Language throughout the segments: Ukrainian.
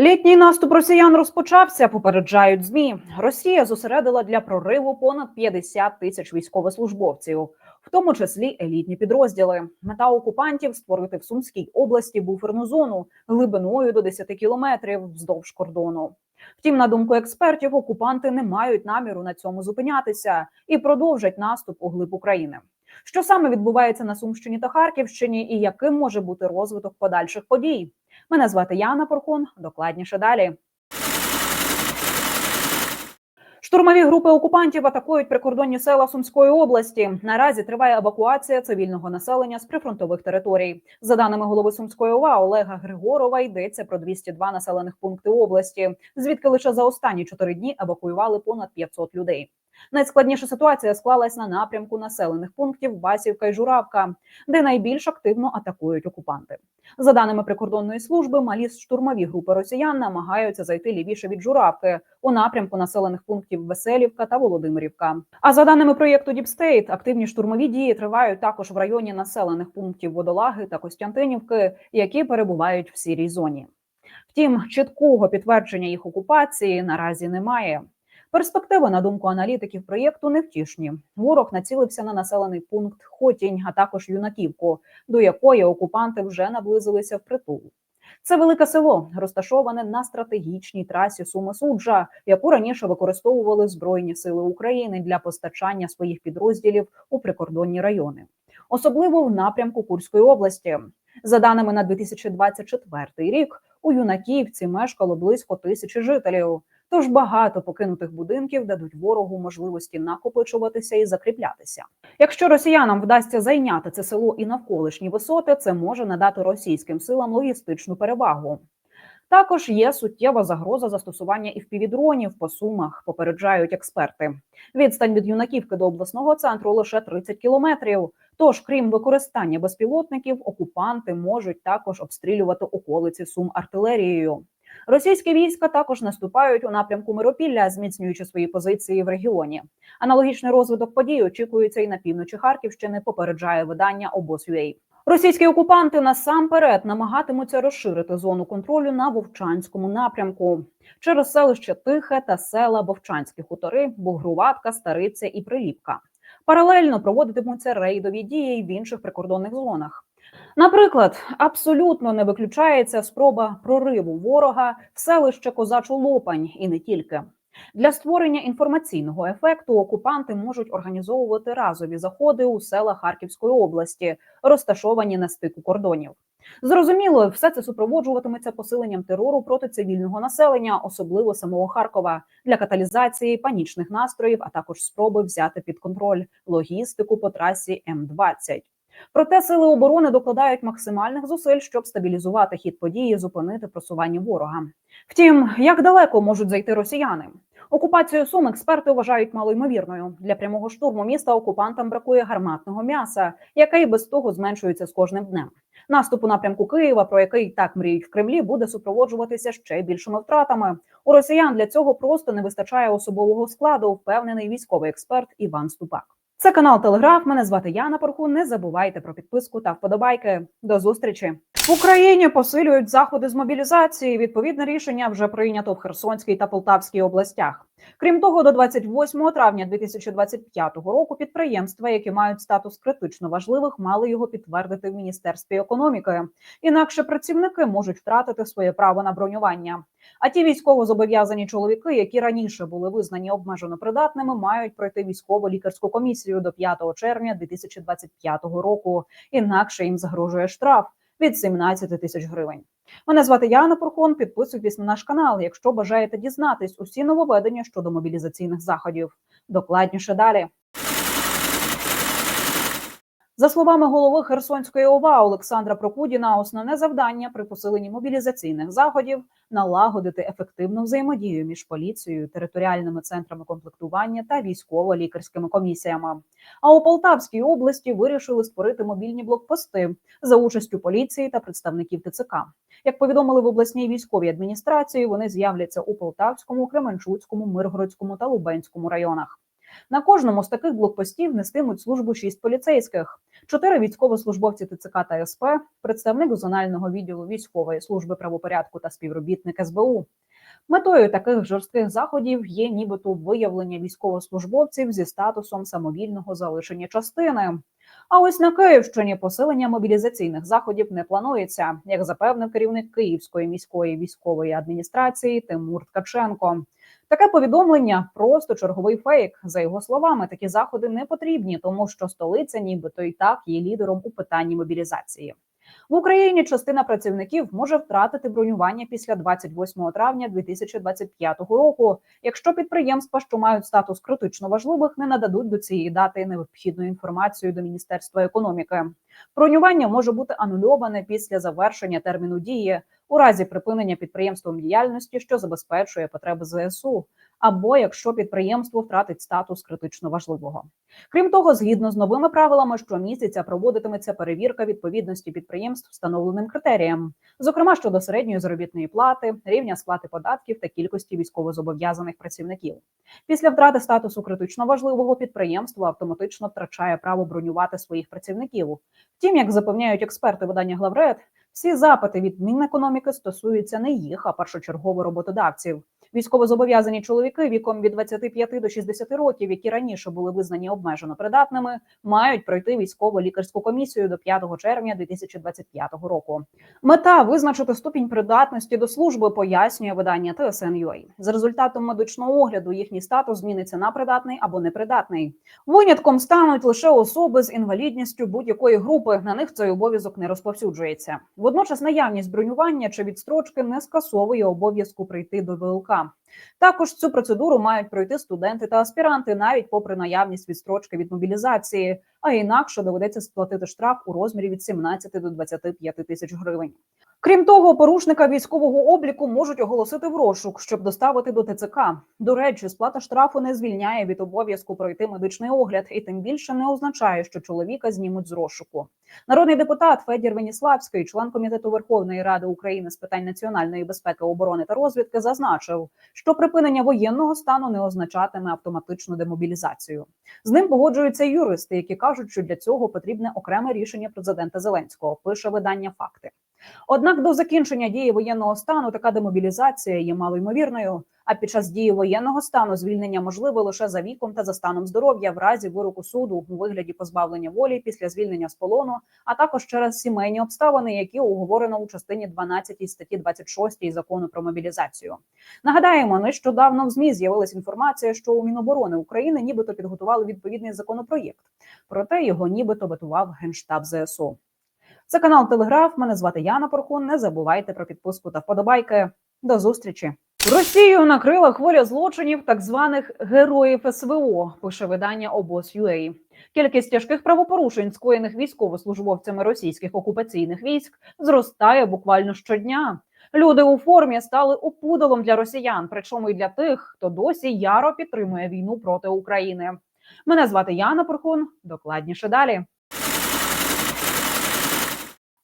Літній наступ росіян розпочався. Попереджають змі. Росія зосередила для прориву понад 50 тисяч військовослужбовців, в тому числі елітні підрозділи. Мета окупантів створити в Сумській області буферну зону глибиною до 10 кілометрів вздовж кордону. Втім, на думку експертів, окупанти не мають наміру на цьому зупинятися і продовжать наступ у глиб України. Що саме відбувається на Сумщині та Харківщині, і яким може бути розвиток подальших подій? Мене звати Яна Порхун. Докладніше далі. Штурмові групи окупантів атакують прикордонні села Сумської області. Наразі триває евакуація цивільного населення з прифронтових територій. За даними голови Сумської ОВА Олега Григорова, йдеться про 202 населених пункти області, звідки лише за останні чотири дні евакуювали понад 500 людей. Найскладніша ситуація склалась на напрямку населених пунктів Басівка і Журавка, де найбільш активно атакують окупанти. За даними прикордонної служби, малі штурмові групи росіян намагаються зайти лівіше від Журавки у напрямку населених пунктів Веселівка та Володимирівка. А за даними проєкту Діпстейт, активні штурмові дії тривають також в районі населених пунктів Водолаги та Костянтинівки, які перебувають в сірій зоні. Втім, чіткого підтвердження їх окупації наразі немає. Перспективи, на думку аналітиків проєкту, невтішні. Ворог націлився на населений пункт Хотінь, а також юнаківку, до якої окупанти вже наблизилися в притул. Це велике село, розташоване на стратегічній трасі Суми Суджа, яку раніше використовували Збройні сили України для постачання своїх підрозділів у прикордонні райони, особливо в напрямку Курської області. За даними на 2024 рік, у юнаківці мешкало близько тисячі жителів. Тож багато покинутих будинків дадуть ворогу можливості накопичуватися і закріплятися. Якщо росіянам вдасться зайняти це село і навколишні висоти, це може надати російським силам логістичну перевагу. Також є суттєва загроза застосування і впівдронів по сумах, попереджають експерти. Відстань від юнаківки до обласного центру лише 30 кілометрів. Тож, крім використання безпілотників, окупанти можуть також обстрілювати околиці сум артилерією. Російські війська також наступають у напрямку Миропілля, зміцнюючи свої позиції в регіоні. Аналогічний розвиток подій очікується і на півночі Харківщини. Попереджає видання обоз.ua. Російські окупанти насамперед намагатимуться розширити зону контролю на Вовчанському напрямку через селище Тихе та села Вовчанські хутори, Бугруватка, Стариця і Приліпка. Паралельно проводитимуться рейдові дії в інших прикордонних зонах. Наприклад, абсолютно не виключається спроба прориву ворога в селище Козачу Лопань і не тільки. Для створення інформаційного ефекту окупанти можуть організовувати разові заходи у селах Харківської області, розташовані на стику кордонів. Зрозуміло, все це супроводжуватиметься посиленням терору проти цивільного населення, особливо самого Харкова, для каталізації панічних настроїв, а також спроби взяти під контроль логістику по трасі М-20. Проте сили оборони докладають максимальних зусиль, щоб стабілізувати хід події, зупинити просування ворога. Втім, як далеко можуть зайти росіяни? Окупацію Сум експерти вважають малоймовірною. Для прямого штурму міста окупантам бракує гарматного м'яса, яке і без того зменшується з кожним днем. Наступ у напрямку Києва, про який так мріють в Кремлі, буде супроводжуватися ще більшими втратами. У росіян для цього просто не вистачає особового складу, впевнений військовий експерт Іван Ступак. Це канал Телеграф. Мене звати Яна Порху. Не забувайте про підписку та вподобайки. До зустрічі в Україні. Посилюють заходи з мобілізації. Відповідне рішення вже прийнято в Херсонській та Полтавській областях. Крім того, до 28 травня 2025 року підприємства, які мають статус критично важливих, мали його підтвердити в міністерстві економіки. Інакше працівники можуть втратити своє право на бронювання. А ті військово-зобов'язані чоловіки, які раніше були визнані обмежено придатними, мають пройти військово-лікарську комісію до 5 червня 2025 року. Інакше їм загрожує штраф від 17 тисяч гривень. Мене звати Яна Прохон. Підписуйтесь на наш канал, якщо бажаєте дізнатись усі нововведення щодо мобілізаційних заходів. Докладніше далі. За словами голови Херсонської ОВА Олександра Прокудіна, основне завдання при посиленні мобілізаційних заходів налагодити ефективну взаємодію між поліцією, територіальними центрами комплектування та військово-лікарськими комісіями. А у Полтавській області вирішили створити мобільні блокпости за участю поліції та представників ТЦК. Як повідомили в обласній військовій адміністрації, вони з'являться у Полтавському, Кременчуцькому, Миргородському та Лубенському районах. На кожному з таких блокпостів нестимуть службу шість поліцейських. Чотири військовослужбовці ТЦК та СП, представник зонального відділу військової служби правопорядку та співробітник СБУ. Метою таких жорстких заходів є нібито виявлення військовослужбовців зі статусом самовільного залишення частини. А ось на Київщині посилення мобілізаційних заходів не планується, як запевнив керівник Київської міської військової адміністрації Тимур Ткаченко. Таке повідомлення просто черговий фейк. За його словами, такі заходи не потрібні, тому що столиця, нібито і так є лідером у питанні мобілізації. В Україні частина працівників може втратити бронювання після 28 травня 2025 року, якщо підприємства, що мають статус критично важливих, не нададуть до цієї дати необхідну інформацію до Міністерства економіки. Бронювання може бути анульоване після завершення терміну дії у разі припинення підприємством діяльності, що забезпечує потреби ЗСУ, або якщо підприємство втратить статус критично важливого. Крім того, згідно з новими правилами, щомісяця проводитиметься перевірка відповідності підприємств встановленим критеріям, зокрема щодо середньої заробітної плати, рівня сплати податків та кількості військовозобов'язаних працівників. Після втрати статусу критично важливого підприємство автоматично втрачає право бронювати своїх працівників. Втім, як запевняють експерти видання Главред, всі запити від Мінекономіки стосуються не їх, а першочергово роботодавців. Військовозобов'язані чоловіки віком від 25 до 60 років, які раніше були визнані обмежено придатними, мають пройти військово-лікарську комісію до 5 червня 2025 року. Мета визначити ступінь придатності до служби, пояснює видання TSN.ua. За результатом медичного огляду їхній статус зміниться на придатний або непридатний. Винятком стануть лише особи з інвалідністю будь-якої групи. На них цей обов'язок не розповсюджується. Водночас наявність бронювання чи відстрочки не скасовує обов'язку прийти до ВЛК. Також цю процедуру мають пройти студенти та аспіранти, навіть попри наявність відстрочки від мобілізації, а інакше доведеться сплатити штраф у розмірі від 17 до 25 тисяч гривень. Крім того, порушника військового обліку можуть оголосити в розшук, щоб доставити до ТЦК. До речі, сплата штрафу не звільняє від обов'язку пройти медичний огляд, і тим більше не означає, що чоловіка знімуть з розшуку. Народний депутат Федір Веніславський, член комітету Верховної Ради України з питань національної безпеки, оборони та розвідки, зазначив, що припинення воєнного стану не означатиме автоматичну демобілізацію. З ним погоджуються юристи, які кажуть, що для цього потрібне окреме рішення президента Зеленського. Пише видання факти. Однак до закінчення дії воєнного стану така демобілізація є малоймовірною. А під час дії воєнного стану звільнення можливе лише за віком та за станом здоров'я в разі вироку суду у вигляді позбавлення волі після звільнення з полону, а також через сімейні обставини, які оговорено у частині 12 статті 26 закону про мобілізацію. Нагадаємо, нещодавно в змі з'явилася інформація, що у Міноборони України нібито підготували відповідний законопроєкт, проте його нібито ветував генштаб ЗСУ. Це канал Телеграф. Мене звати Яна Порхун. Не забувайте про підписку та вподобайки. До зустрічі. Росію накрила хвиля злочинів так званих героїв СВО. Пише видання обоз.ua. Кількість тяжких правопорушень, скоєних військовослужбовцями російських окупаційних військ, зростає буквально щодня. Люди у формі стали опудалом для росіян, причому й для тих, хто досі яро підтримує війну проти України. Мене звати Яна Порхун. Докладніше далі.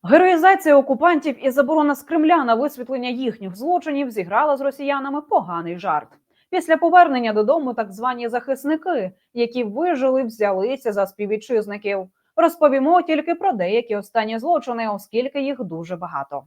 Героїзація окупантів і заборона з Кремля на висвітлення їхніх злочинів зіграла з росіянами поганий жарт. Після повернення додому так звані захисники, які вижили, взялися за співвітчизників. Розповімо тільки про деякі останні злочини, оскільки їх дуже багато.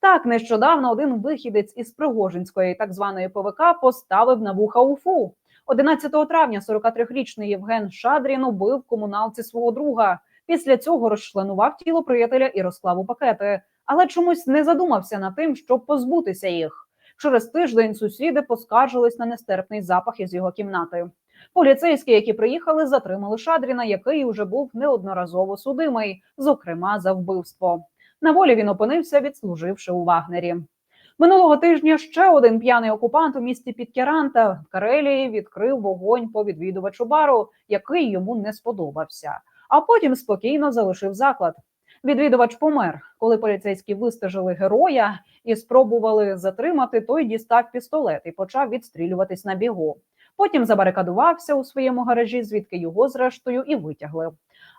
Так, нещодавно один вихідець із Пригожинської так званої ПВК поставив на вуха УФУ. 11 травня 43-річний Євген Шадрін убив комуналці свого друга. Після цього розчленував тіло приятеля і розклав у пакети, але чомусь не задумався над тим, щоб позбутися їх. Через тиждень сусіди поскаржились на нестерпний запах із його кімнати. Поліцейські, які приїхали, затримали Шадріна, який уже був неодноразово судимий, зокрема за вбивство. На волі він опинився, відслуживши у Вагнері. Минулого тижня ще один п'яний окупант у місті Підкеранта в Карелії відкрив вогонь по відвідувачу бару, який йому не сподобався а потім спокійно залишив заклад. Відвідувач помер, коли поліцейські вистежили героя і спробували затримати. Той дістав пістолет і почав відстрілюватись на бігу. Потім забарикадувався у своєму гаражі, звідки його зрештою і витягли.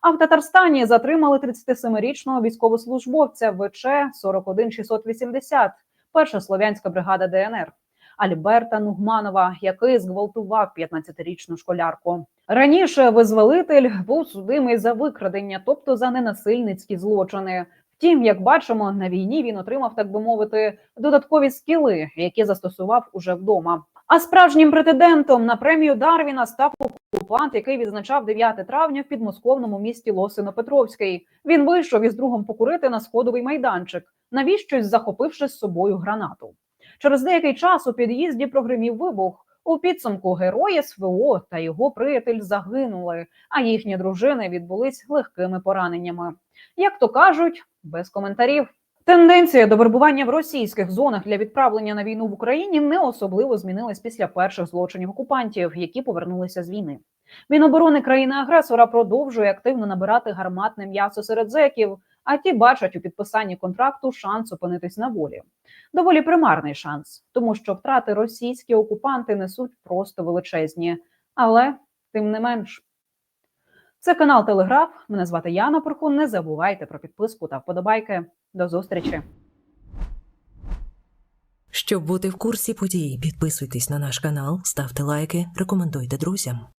А в Татарстані затримали 37-річного військовослужбовця ВЧ 41680, перша слов'янська бригада ДНР. Альберта Нугманова, який зґвалтував 15-річну школярку. Раніше визволитель був судимий за викрадення, тобто за ненасильницькі злочини. Втім, як бачимо, на війні він отримав, так би мовити, додаткові скіли, які застосував уже вдома. А справжнім претендентом на премію Дарвіна став окупант, який відзначав 9 травня в підмосковному місті Лосино-Петровський. Він вийшов із другом покурити на сходовий майданчик, навіщось захопивши з собою гранату. Через деякий час у під'їзді прогримів вибух. У підсумку герої СВО та його приятель загинули, а їхні дружини відбулись легкими пораненнями. Як то кажуть, без коментарів. Тенденція до вербування в російських зонах для відправлення на війну в Україні не особливо змінилась після перших злочинів окупантів, які повернулися з війни. Міноборони країни-агресора продовжує активно набирати гарматне м'ясо серед зеків, а ті бачать у підписанні контракту шанс опинитись на волі. Доволі примарний шанс, тому що втрати російські окупанти несуть просто величезні, але тим не менш. Це канал Телеграф. Мене звати Яна Порхун. Не забувайте про підписку та вподобайки. До зустрічі. Щоб бути в курсі подій, підписуйтесь на наш канал, ставте лайки, рекомендуйте друзям.